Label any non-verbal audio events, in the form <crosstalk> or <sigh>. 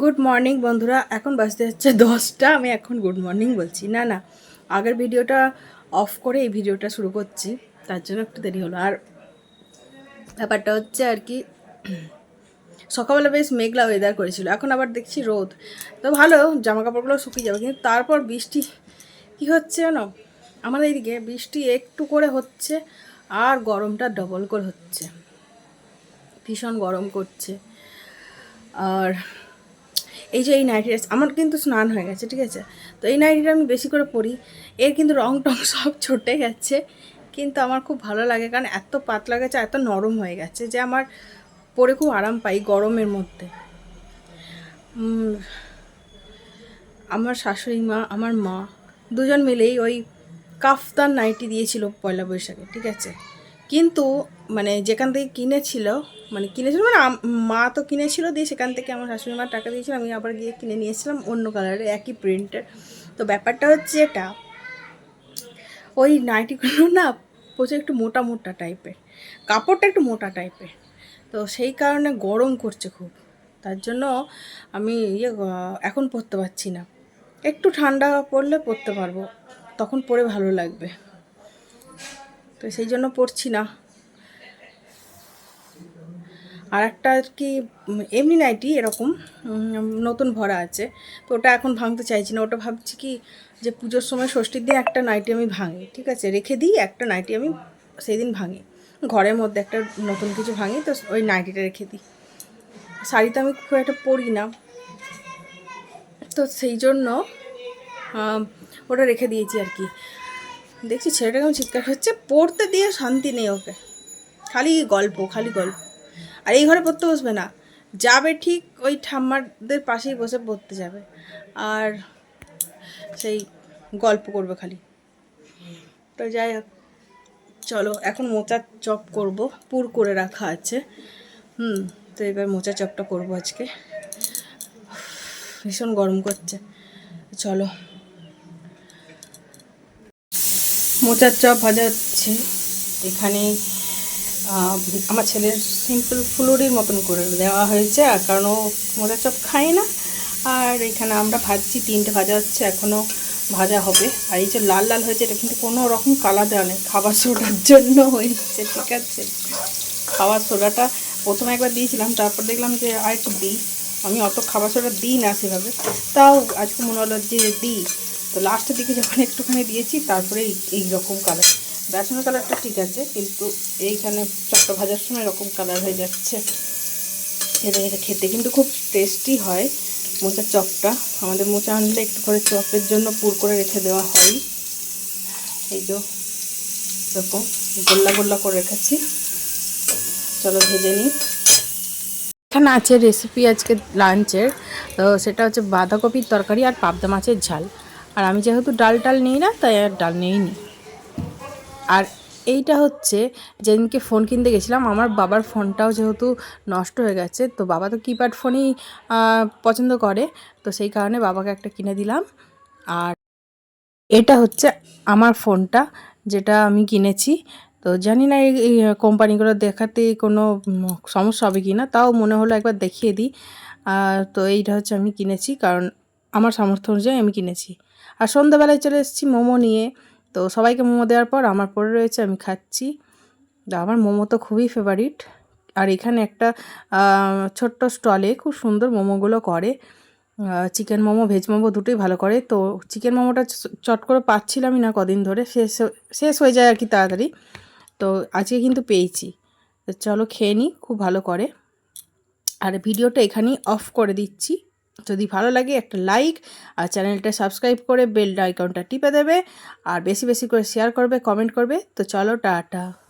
Good morning বন্ধুরা। এখন বাজতে হচ্ছে দশটা। আমি এখন গুড মর্নিং বলছি। না না। আগের ভিডিওটা অফ করে এই ভিডিওটা শুরু করছি। তার জন্য একটু দেরি হলো। আর ব্যাপারটা হচ্ছে আর কি, সকালবেলা বেশ মেঘলা ওয়েদার করেছিল। এখন আবার দেখছি রোদ। তো ভালো জামা কাপড়গুলো শুকিয়ে যাবে। কিন্তু তারপর বৃষ্টি, কি হচ্ছে জানো? আমাদের এইদিকে বৃষ্টি একটু করে হচ্ছে, আর গরমটা ডবল করে হচ্ছে। ভীষণ গরম করছে। আর এই যে এই নাইটিটা আমার কিন্তু স্নান হয়ে গেছে, ঠিক আছে? তো এই নাইটিটা আমি বেশি করে পরি এর কিন্তু রং টং <laughs> সব ছুটে গেছে, কিন্তু আমার খুব ভালো লাগে, কারণ এত পাতলা গেছে এত নরম হয়ে গেছে যে আমার পরে খুব আরাম পাই গরমের মধ্যে। আমার শাশুড়ি মা, আমার মা, দুজন মিলেই ওই কাফতান নাইটি দিয়েছিল পয়লা বৈশাখে, ঠিক আছে? কিন্তু মানে যেখান থেকে কিনেছিল মানে কিনেছিল মানে মা তো কিনেছিল দিয়ে সেখান থেকে আমার শাশুড়ি মা টাকা দিয়েছিল, আমি আবার গিয়ে কিনে নিয়েছিলাম অন্য কালারের একই প্রিন্টের তো ব্যাপারটা হচ্ছে এটা, ওই নাইটিগুলো না প্রচুর একটু মোটা মোটা টাইপের কাপড়টা একটু মোটা টাইপের তো সেই কারণে গরম করছে খুব। তার জন্য আমি ইয়ে এখন পরতে পারছি না। একটু ঠান্ডা পড়লে পরতে পারব, তখন পরে ভালো লাগবে। তো সেই জন্য পড়ছি না। আর একটা আর কি এমনি নাইটি এরকম নতুন ভরা আছে। তো ওটা এখন ভাঙতে চাইছি না। ওটা ভাবছি কি, যে পুজোর সময় ষষ্ঠীর দিন একটা নাইটি আমি ভাঙি, ঠিক আছে? রেখে দিই, একটা নাইটি আমি সেই দিন ভাঙি। ঘরের মধ্যে একটা নতুন কিছু ভাঙি, তো ওই নাইটিটা রেখে দিই। শাড়ি তো আমি খুব একটা পরি না। তো সেই জন্য ওটা রেখে দিয়েছি আর কি। দেখছি ছেলেটা কেমন চিৎকার হচ্ছে পড়তে দিয়ে শান্তি নেই ওকে। খালি গল্প খালি গল্প। আর এই ঘরে পড়তে বসবে না। যাবে ঠিক ওই ঠাম্মাদের পাশেই বসে পড়তে যাবে। আর সেই গল্প করবে খালি। তো যাই হোক, চলো, এখন মোচার চপ করব। পুর করে রাখা আছে। হুম, তো এবার মোচা চপটা করব আজকে। ভীষণ গরম করছে। চলো। মোচার চপ ভাজা হচ্ছে। এখানে আমার ছেলের সিম্পল ফুলুরির মতন করে দেওয়া হয়েছে, আর কারণ ও মোচার চপ খায় না। আর এখানে আমরা ভাজছি, তিনটে ভাজা হচ্ছে এখনও ভাজা হবে। আর এই যে লাল লাল হয়েছে, এটা কিন্তু কোনো রকম কালার দেওয়া নেই। খাবার সোডার জন্য হয়েছে, ঠিক আছে? খাবার সোডাটা প্রথমে একবার দিয়েছিলাম, তারপর দেখলাম যে আর একটু দিই। আমি অত খাবার সোডা দিই না সেভাবে। তাও আজকে মনে হলো যে দিই। তো লাস্টের দিকে যখন একটুখানি দিয়েছি তারপরে এই- রকম কালার বেসনের কালারটা ঠিক আছে, কিন্তু এইখানে চপটা ভাজার সময় এরকম কালার হয়ে যাচ্ছে। এটা এটা খেতে কিন্তু খুব টেস্টি হয়, মোচার চপটা। আমাদের মোচা আনলে একটু করে চপের জন্য পুর করে রেখে দেওয়া হয়। এই তো, এরকম গোল্লা গোল্লা করে রেখেছি। চলো ভেজে নিই। এখানে আছে রেসিপি আজকে লাঞ্চের তো সেটা হচ্ছে বাঁধাকপির তরকারি আর পাবদা মাছের ঝাল। আর আমি যেহেতু ডাল টাল নিই না, তাই আর ডাল নিইনি। আর এইটা হচ্ছে, যেদিনকে ফোন কিনতে গেছিলাম, আমার বাবার ফোনটাও যেহেতু নষ্ট হয়ে গেছে, তো বাবা তো কিপ্যাড ফোনই পছন্দ করে, তো সেই কারণে বাবাকে একটা কিনে দিলাম। আর এটা হচ্ছে আমার ফোনটা যেটা আমি কিনেছি। তো জানি না এই কোম্পানিগুলো দেখাতে কোনো সমস্যা হবে কি না তাও মনে হলো একবার দেখিয়ে দিই। তো এইটা হচ্ছে আমি কিনেছি, কারণ আমার সামর্থ্য অনুযায়ী আমি কিনেছি। আর সন্ধ্যাবেলায় চলে এসেছি মোমো নিয়ে। তো সবাইকে মোমো দেওয়ার পর আমার পরে রয়েছে, আমি খাচ্ছি। আমার মোমো তো খুবই ফেভারিট আর এখানে একটা ছোট্ট স্টলে খুব সুন্দর মোমোগুলো করে। চিকেন মোমো ভেজ মোমো দুটোই ভালো করে। তো চিকেন মোমোটা চট করে পাচ্ছিলামই না কদিন ধরে, শেষ শেষ হয়ে যায় আর কি তাড়াতাড়ি। তো আজকে কিন্তু পেয়েছি। চলো খেয়ে নিই খুব ভালো করে। আর ভিডিওটা এখানেই অফ করে দিচ্ছি। যদি ভালো লাগে একটা লাইক আর চ্যানেলটা সাবস্ক্রাইব করে বেল আইকনটা টিপে দেবে আর বেশি বেশি করে শেয়ার করবে কমেন্ট করবে। তো চলো, টাটা।